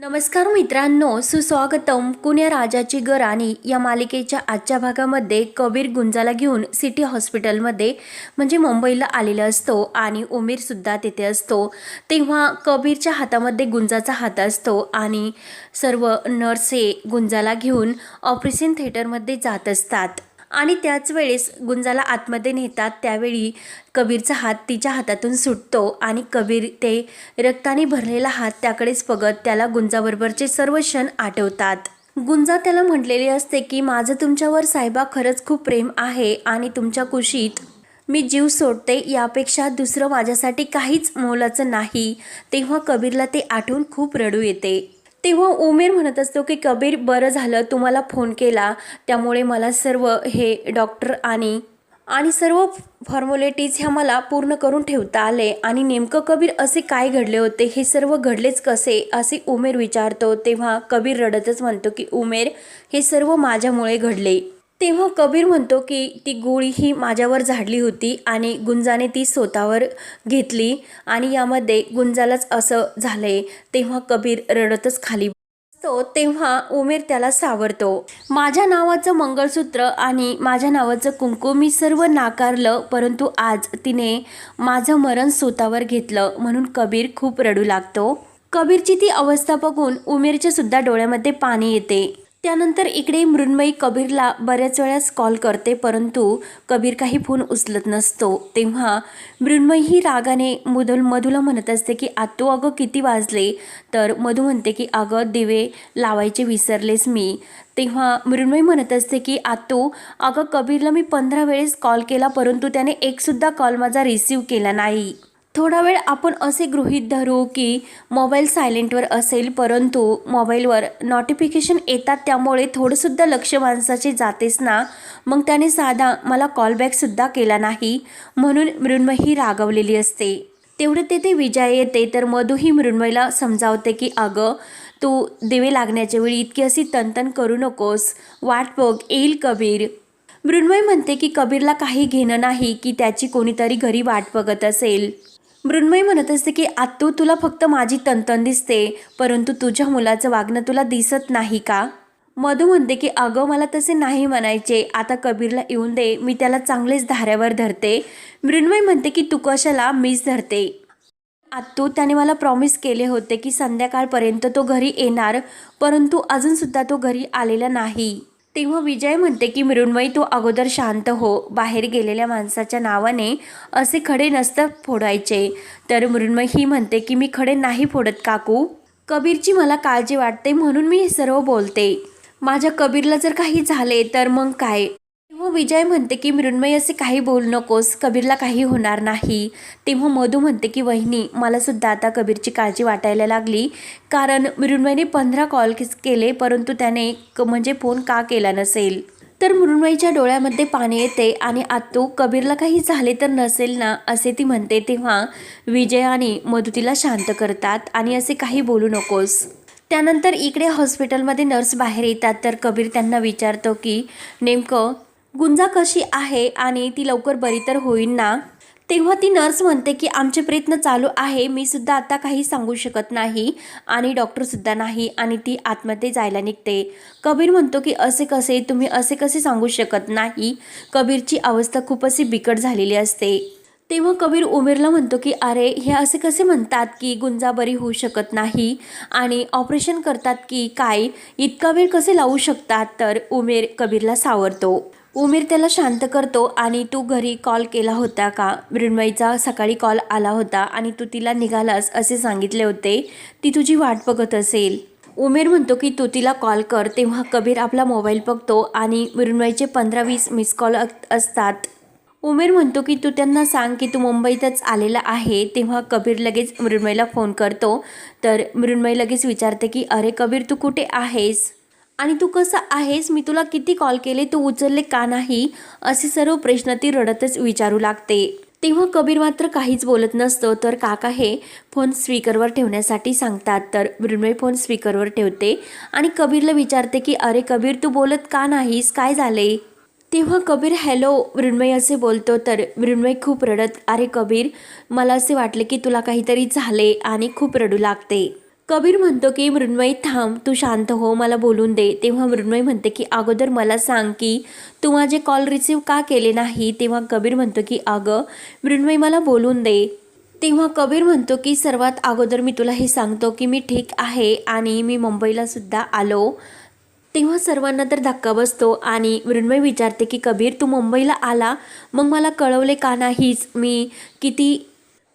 नमस्कार मित्रांनो सुस्वागतम कुण्या राजाची गराणी या मालिकेच्या आजच्या भागामध्ये कबीर गुंजाला घेऊन सिटी हॉस्पिटलमध्ये म्हणजे मुंबईला आलेला असतो आणि उमेरसुद्धा तिथे असतो. तेव्हा कबीरच्या हातामध्ये गुंजाचा हात असतो आणि सर्व नर्स हे गुंजाला घेऊन ऑपरेशन थिएटरमध्ये जात असतात. आणि त्याच वेळेस गुंजाला आतमध्ये नेतात त्यावेळी कबीरचा हात तिच्या हातातून सुटतो आणि कबीर ते रक्ताने भरलेला हात त्याकडेच बघत त्याला गुंजाबरोबरचे सर्व क्षण आठवतात. गुंजा त्याला म्हटलेले असते की माझं तुमच्यावर साहेबा खरंच खूप प्रेम आहे आणि तुमच्या कुशीत मी जीव सोडते यापेक्षा दुसरं माझ्यासाठी काहीच मोलाचं नाही. तेव्हा कबीरला ते आठवून खूप रडू येते. तेव्हा उमेर म्हणत असतो की कबीर बरं झालं तुम्हाला फोन केला. त्यामुळे मला सर्व हे डॉक्टर आणि आणि सर्व फॉर्मॅलिटीज ह्या मला पूर्ण करून ठेवता आले. आणि नेमकं कबीर असे काय घडले होते? हे सर्व घडलेच कसे? असे उमेर विचारतो. तेव्हा कबीर रडतच म्हणतो की उमेर हे सर्व माझ्यामुळे घडले. तेव्हा कबीर म्हणतो की ती गोळी ही माझ्यावर झाडली होती आणि गुंजाने ती स्वतःवर घेतली आणि यामध्ये गुंजालाच असं झालंय. तेव्हा कबीर रडतच खाली तो तेव्हा उमेर त्याला सावरतो. माझ्या नावाचं मंगळसूत्र आणि माझ्या नावाचं कुंकू मी सर्व नाकारलं परंतु आज तिने माझं मरण स्वतःवर घेतलं म्हणून कबीर खूप रडू लागतो. कबीरची ती अवस्था बघून उमेरच्या सुद्धा डोळ्यामध्ये पाणी येते. त्यानंतर इकडे मृण्मयी कबीरला बऱ्याच वेळाच कॉल करते परंतु कबीर काही फोन उचलत नसतो. तेव्हा मृण्मयी ही रागाने मुदल मधूला म्हणत असते की आत्तू अगं किती वाजले? तर मधू म्हणते की अगं दिवे लावायचे विसरलेस मी. तेव्हा मृण्मयी म्हणत असते की आत्तू अगं कबीरला मी पंधरा वेळेस कॉल केला परंतु त्याने एकसुद्धा कॉल माझा रिसीव केला नाही. थोडा वेळ आपण असे गृहीत धरू की मोबाईल सायलेंटवर असेल परंतु मोबाईलवर नोटिफिकेशन येतात त्यामुळे थोडंसुद्धा लक्ष माणसाचे जातेच ना. मग त्याने साधा मला कॉलबॅकसुद्धा केला नाही म्हणून मृण्मयी रागवलेली असते. तेवढं तेथे विजय येते तर मधू ही मृण्मयीला समजावते की अगं तू दिवे लागण्याच्या वेळी इतकी अशी तनतन करू नकोस. वाट बघ येईल कबीर. मृण्मय म्हणते की कबीरला काही घेणं नाही की त्याची कोणीतरी घरी वाट बघत असेल. मृण्मयी म्हणत असते की आत्तू तुला फक्त माझी तनतन दिसते परंतु तुझ्या मुलाचं वागणं तुला दिसत नाही का? मधू म्हणते की अगं मला तसे नाही म्हणायचे. आता कबीरला येऊन दे. मी त्याला चांगलेच धाऱ्यावर धरते. मृण्मयी म्हणते की तू कशाला मीच धरते? आत्तू त्याने मला प्रॉमिस केले होते की संध्याकाळपर्यंत तो घरी येणार परंतु अजूनसुद्धा तो घरी आलेला नाही. तेव्हा विजय म्हणते की मृण्मयी तू अगोदर शांत हो. बाहेर गेलेल्या माणसाच्या नावाने असे खडे नसतं फोडायचे. तर मृण्मयी ही म्हणते की मी खडे नाही फोडत काकू. कबीरची मला काळजी वाटते म्हणून मी हे सर्व बोलते. माझ्या कबीरला जर काही झाले तर मग काय? विजय म्हणते की मृण्मयी असे काही बोलू नकोस कबीरला काही होणार नाही. तेव्हा मधू म्हणते की वहिनी मलासुद्धा आता कबीरची काळजी वाटायला लागली कारण मृण्मयीने पंधरा कॉल केले परंतु त्याने क म्हणजे फोन का केला नसेल? तर मृण्मयीच्या डोळ्यामध्ये पाणी येते आणि आत्तू कबीरला काही झाले तर नसेल ना? असे ती म्हणते तेव्हा विजय आणि मधू तिला शांत करतात आणि असे काही बोलू नकोस. त्यानंतर इकडे हॉस्पिटलमध्ये नर्स बाहेर येतात तर कबीर त्यांना विचारतो की नेमकं गुंजा कशी आहे आणि ती लवकर बरी तर होईल ना? तेव्हा ती नर्स म्हणते की आमचे प्रयत्न चालू आहे. मी सुद्धा आता काही सांगू शकत नाही आणि डॉक्टरसुद्धा नाही आणि ती आतमध्ये जायला निघते. कबीर म्हणतो की असे कसे? तुम्ही असे कसे सांगू शकत नाही? कबीरची अवस्था खूप अशी बिकट झालेली असते. तेव्हा कबीर उमेरला म्हणतो की अरे हे असे कसे म्हणतात की गुंजा बरी होऊ शकत नाही आणि ऑपरेशन करतात की काय? इतका वेळ कसे लावू शकतात? तर उमेर कबीरला सावरतो. उमेर त्याला शांत करतो आणि तू घरी कॉल केला होता का? मृण्मयीचा सकाळी कॉल आला होता आणि तू तिला निघालास असे सांगितले होते. ती तुझी वाट बघत असेल. उमेर म्हणतो की तू तिला कॉल कर. तेव्हा कबीर आपला मोबाईल बघतो आणि मृण्मयीचे पंधरा वीस मिस कॉल असतात. उमेर म्हणतो की तू त्यांना सांग की तू मुंबईतच आलेला आहे. तेव्हा कबीर लगेच मृण्मयीला फोन करतो. तर मृण्मयी लगेच विचारते की अरे कबीर तू कुठे आहेस? आणि तू कसं आहेस? मी तुला किती कॉल केले? तू उचलले का नाही? असे सर्व प्रश्न ती रडतच विचारू लागते. तेव्हा कबीर मात्र काहीच बोलत नसतो तर काका हे फोन स्पीकरवर ठेवण्यासाठी सांगतात. तर मृण्मय फोन स्पीकरवर ठेवते आणि कबीरला विचारते की अरे कबीर तू बोलत का नाहीस? काय झाले? तेव्हा कबीर हॅलो मृण्मय असे बोलतो. तर मृण्मय खूप रडत अरे कबीर मला असे वाटले की तुला काहीतरी झाले आणि खूप रडू लागते. कबीर म्हणतो की मृण्मयी थांब तू शांत हो मला बोलून दे. तेव्हा मृण्मयी म्हणते की अगोदर मला सांग की तू माझे कॉल रिसीव का केले नाही? तेव्हा कबीर म्हणतो की अगं मृण्मयी मला बोलून दे. तेव्हा कबीर म्हणतो की सर्वात अगोदर मी तुला हे सांगतो की मी ठीक आहे आणि मी मुंबईला सुद्धा आलो. तेव्हा सर्वांना तर धक्का बसतो आणि मृण्मय विचारते की कबीर तू मुंबईला आला? मग मला कळवले का नाहीच मी किती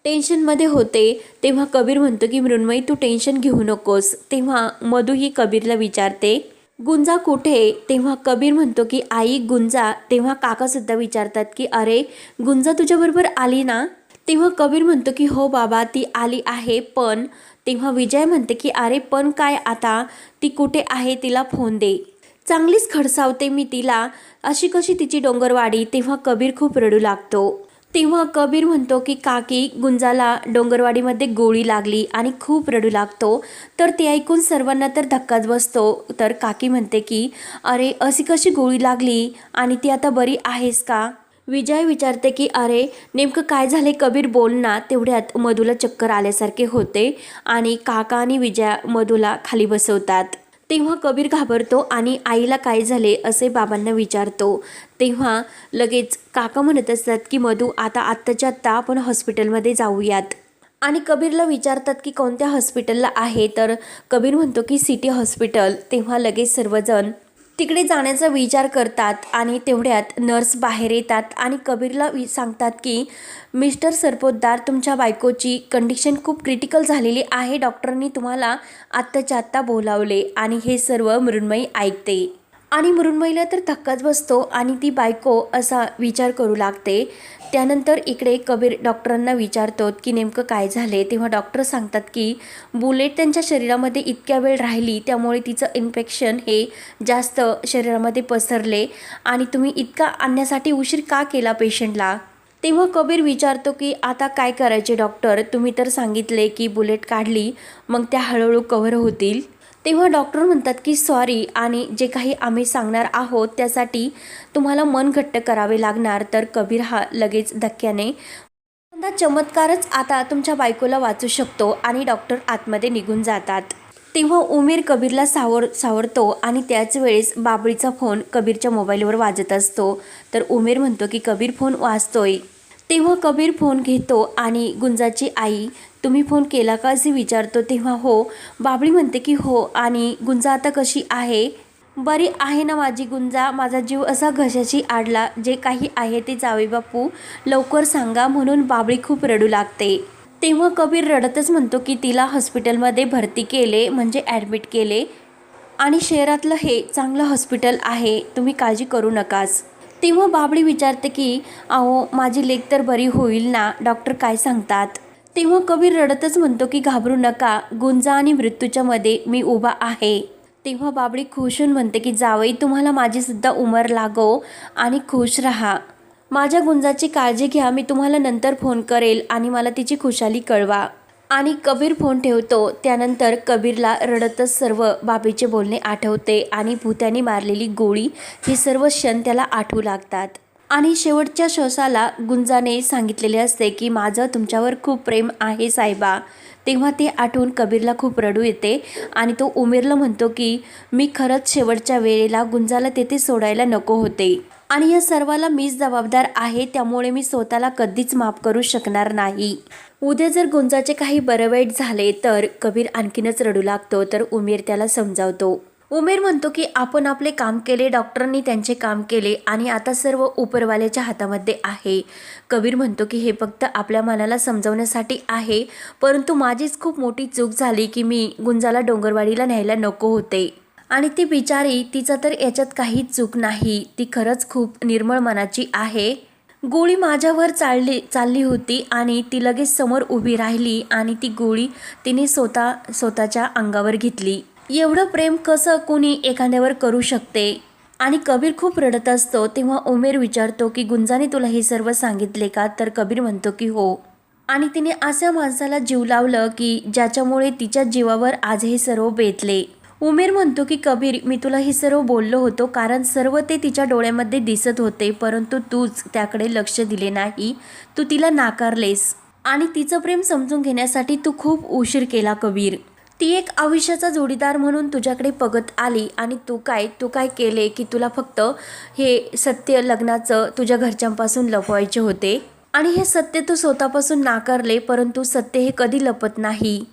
टेन्शनमध्ये होते. तेव्हा कबीर म्हणतो की मृण्मयी तू टेन्शन घेऊ नकोस. तेव्हा मधू ही कबीरला विचारते गुंजा कुठे तेव्हा कबीर म्हणतो की आई गुंजा. तेव्हा काकासुद्धा विचारतात की अरे गुंजा तुझ्याबरोबर आली ना? तेव्हा कबीर म्हणतो की हो बाबा ती आली आहे पण. तेव्हा विजय म्हणते की अरे पण काय आता? ती कुठे आहे तिला फोन दे. चांगलीच खडसावते मी तिला. अशी कशी तिची डोंगरवाडी? तेव्हा कबीर खूप रडू लागतो. तेव्हा कबीर म्हणतो की काकी गुंजाला डोंगरवाडीमध्ये गोळी लागली आणि खूप रडू लागतो. तर ते ऐकून सर्वांना तर धक्काच बसतो तर काकी म्हणते की अरे अशी कशी गोळी लागली? आणि ती आता बरी आहेस का विजय विचारते की अरे नेमकं काय झाले कबीर? बोल ना तेवढ्यात मधूला चक्कर आल्यासारखे होते आणि काका आणि विजया मधूला खाली बसवतात. तेव्हा कबीर घाबरतो आणि आईला काय झाले असे बाबांना विचारतो. तेव्हा लगेच काका म्हणत असतात की मधू आता आत्ताच्या आत्ता आपण हॉस्पिटलमध्ये जाऊयात. आणि कबीरला विचारतात की कोणत्या हॉस्पिटलला आहे? तर कबीर म्हणतो की सिटी हॉस्पिटल. तेव्हा लगेच सर्वजण तिकडे जाण्याचा विचार करतात आणि तेवढ्यात नर्स बाहेर येतात आणि कबीरला वि सांगतात की मिस्टर सरपोतदार तुमच्या बायकोची कंडिशन खूप क्रिटिकल झालेली आहे. डॉक्टरनी तुम्हाला आत्ताच्या आत्ता बोलावले आणि हे सर्व मृण्मयी ऐकते. आणि मृण्मयीला तर धक्काच बसतो आणि ती बायको असा विचार करू लागते. त्यानंतर इकडे कबीर डॉक्टरांना विचारतो की नेमकं काय झाले तेव्हा डॉक्टर सांगतात की बुलेट त्यांच्या शरीरामध्ये इतक्या वेळ राहिली त्यामुळे तिचं इन्फेक्शन हे जास्त शरीरामध्ये पसरले. आणि तुम्ही इतका आणण्यासाठी उशीर का केला पेशंटला? तेव्हा कबीर विचारतो की आता काय करायचे डॉक्टर? तुम्ही तर सांगितले की बुलेट काढली मग त्या हळूहळू कव्हर होतील. तेव्हा डॉक्टर म्हणतात की सॉरी आणि जे काही आम्ही सांगणार आहोत त्यासाठी तुम्हाला मन घट्ट करावे लागणार. तर कबीर हा लगेच धक्क्याने चमत्कारच आता तुमच्या बायकोला वाचू शकतो आणि डॉक्टर आतमध्ये निघून जातात. तेव्हा उमेर कबीरला सावर सावरतो आणि त्याच वेळेस बाबळीचा फोन कबीरच्या मोबाईलवर वाजत असतो. तर उमेर म्हणतो की कबीर फोन वाजतोय. तेव्हा कबीर फोन घेतो आणि गुंजाची आई तुम्ही फोन केला का? असे विचारतो. तेव्हा हो. बाबळी म्हणते की हो. आणि गुंजा आता कशी आहे? बरी आहे ना माझी गुंजा. माझा जीव असा घशाची आडला. जे काही आहे ते जावे बापू. लवकर सांगा. म्हणून बाबळी खूप रडू लागते. तेव्हा कबीर रडतच म्हणतो की तिला हॉस्पिटलमध्ये भरती केले म्हणजे ॲडमिट केले. आणि शहरातलं हे चांगलं हॉस्पिटल आहे. तुम्ही काळजी करू नकाच तेव्हा बाबडी विचारते की अहो माझी लेख तर बरी होईल ना? डॉक्टर काय सांगतात? तेव्हा कबीर रडतच म्हणतो की घाबरू नका. गुंजा आणि मृत्यूच्या मध्ये मी उभा आहे. तेव्हा बाबडी खुश होऊन म्हणते की जावई तुम्हाला माझीसुद्धा उमर लागो आणि खुश राहा. माझ्या गुंजाची काळजी घ्या. मी तुम्हाला नंतर फोन करेल आणि मला तिची खुशाली कळवा. आणि कबीर फोन ठेवतो त्यानंतर कबीरला रडतच सर्व बाबीचे बोलणे आठवते आणि भूत्याने मारलेली गोळी हे सर्व क्षण त्याला आठवू लागतात. आणि शेवटच्या श्वासाला गुंजाने सांगितलेले असते की माझं तुमच्यावर खूप प्रेम आहे साहेबा तेव्हा ते आठवून कबीरला खूप रडू येते आणि तो उमेरला म्हणतो की मी खरंच शेवटच्या वेळेला गुंजाला तेथे सोडायला नको होते. आणि या सर्वाला मीच जबाबदार आहे त्यामुळे मी स्वतःला कधीच माफ करू शकणार नाही. उद्या जर गुंजाचे काही बरं वाईट झाले तर कबीर आणखीनच रडू लागतो तर उमेर त्याला समजावतो. उमेर म्हणतो की आपण आपले काम केले डॉक्टरांनी त्यांचे काम केले आणि आता सर्व उपरवाल्याच्या हातामध्ये आहे. कबीर म्हणतो की हे फक्त आपल्या मनाला समजवण्यासाठी आहे परंतु माझीच खूप मोठी चूक झाली की मी गुंजाला डोंगरवाडीला न्यायला नको होते. आणि ती बिचारी तिचं तर याच्यात काहीच चूक नाही. ती खरंच खूप निर्मळ मनाची आहे. गोळी माझ्यावर चालली चालली होती आणि ती लगेच समोर उभी राहिली आणि ती गोळी तिने स्वतः स्वतःच्या अंगावर घेतली. एवढं प्रेम कसं कोणी एखाद्यावर करू शकते? आणि कबीर खूप रडत असतो तेव्हा उमेर विचारतो की गुंजाने तुला हे सर्व सांगितले का? तर कबीर म्हणतो की हो. आणि तिने अशा माणसाला जीव लावलं की ज्याच्यामुळे तिच्या जीवावर आज हे सर्व बेतले. उमेर म्हणतो की कबीर मी तुला हे सर्व बोललो होतो कारण सर्व ते तिच्या डोळ्यामध्ये दिसत होते परंतु तूच त्याकडे लक्ष दिले नाही. तू तिला नाकारलेस. आणि तिचं प्रेम समजून घेण्यासाठी तू खूप उशीर केला कबीर. ती एक आयुष्याचा जोडीदार म्हणून तुझ्याकडे पगत आली. आणि तू काय तू काय केले की तुला फक्त हे सत्य लग्नाचं तुझ्या घरच्यांपासून लपवायचे होते? आणि हे सत्य तू स्वतःपासून नाकारले परंतु सत्य हे कधी लपत नाही?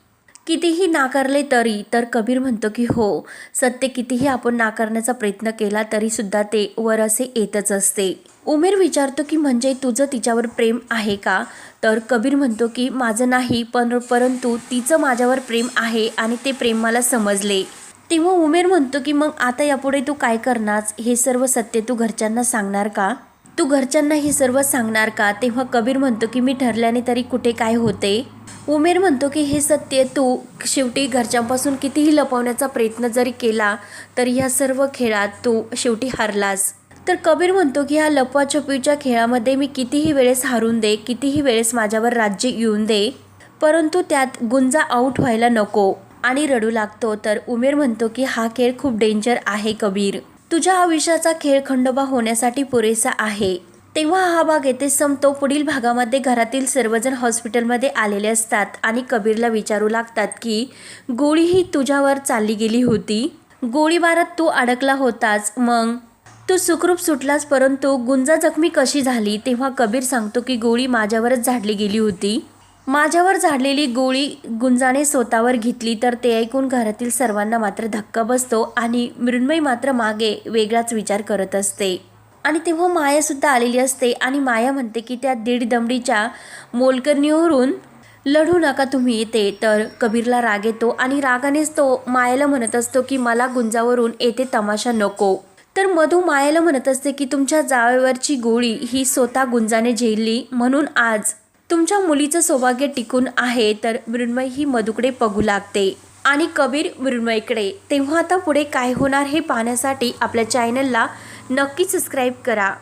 कितीही नाकारले तरी तर कबीर म्हणतो की हो. सत्य कितीही आपण नाकारण्याचा प्रयत्न केला तरी सुद्धा ते वर असे येतच असते. उमेर विचारतो की म्हणजे तुझं तिच्यावर प्रेम आहे का? तर कबीर म्हणतो की माझं नाही पण परंतु तिचं माझ्यावर प्रेम आहे आणि ते प्रेम मला समजले. तेव्हा उमेर म्हणतो की मग आता यापुढे तू काय करणार? हे सर्व सत्य तू घरच्यांना सांगणार का? तू घरच्यांना हे सर्व सांगणार का? तेव्हा कबीर म्हणतो की मी ठरल्याने तरी कुठे काय होते? उमेर म्हणतो की हे सत्य तू शेवटी घरच्यांपासून कितीही लपवण्याचा प्रयत्न जरी केला तर ह्या सर्व खेळात तू शेवटी हारलास. तर कबीर म्हणतो की ह्या लपवाछपीच्या खेळामध्ये मी कितीही वेळेस हारून दे कितीही वेळेस माझ्यावर राज्य येऊन दे परंतु त्यात गुंजा आऊट व्हायला नको आणि रडू लागतो. तर उमेर म्हणतो की हा खेळ खूप डेंजर आहे कबीर. तुझ्या आयुष्याचा खेळ खंडोबा होण्यासाठी पुरेसा आहे. तेव्हा हा भाग येथे संपतो. पुढील भागामध्ये घरातील सर्वजण हॉस्पिटलमध्ये आलेले असतात आणि कबीरला विचारू लागतात की गोळी ही तुझ्यावर चालली गेली होती. गोळीबारात तू अडकला होतास. मग? तू सुखरूप सुटलास परंतु गुंजा जखमी कशी झाली? तेव्हा कबीर सांगतो की गोळी माझ्यावरच झाडली गेली होती. माझ्यावर झाडलेली गोळी गुंजाने स्वतःवर घेतली तर ते ऐकून घरातील सर्वांना मात्र धक्का बसतो आणि मृण्मयी मात्र मागे वेगळाच विचार करत असते. आणि तेव्हा मायासुद्धा आलेली असते आणि माया म्हणते की त्या दीड दमडीच्या मोलकरणीवरून लढू नका तुम्ही येते तर कबीरला राग येतो आणि रागानेच तो मायाला म्हणत असतो की मला गुंजावरून येथे तमाशा नको. तर मधू मायाला म्हणत असते की तुमच्या जावेवरची गोळी ही स्वतः गुंजाने झेलली म्हणून आज तुमच्या मुलीचं सौभाग्य टिकून आहे तर मृण्मय ही मधुकडे बघू लागते. आणि कबीर मृण्मयकडे. तेव्हा आता पुढे काय होणार हे पाहण्यासाठी आपल्या चॅनलला नक्की सबस्क्राईब करा.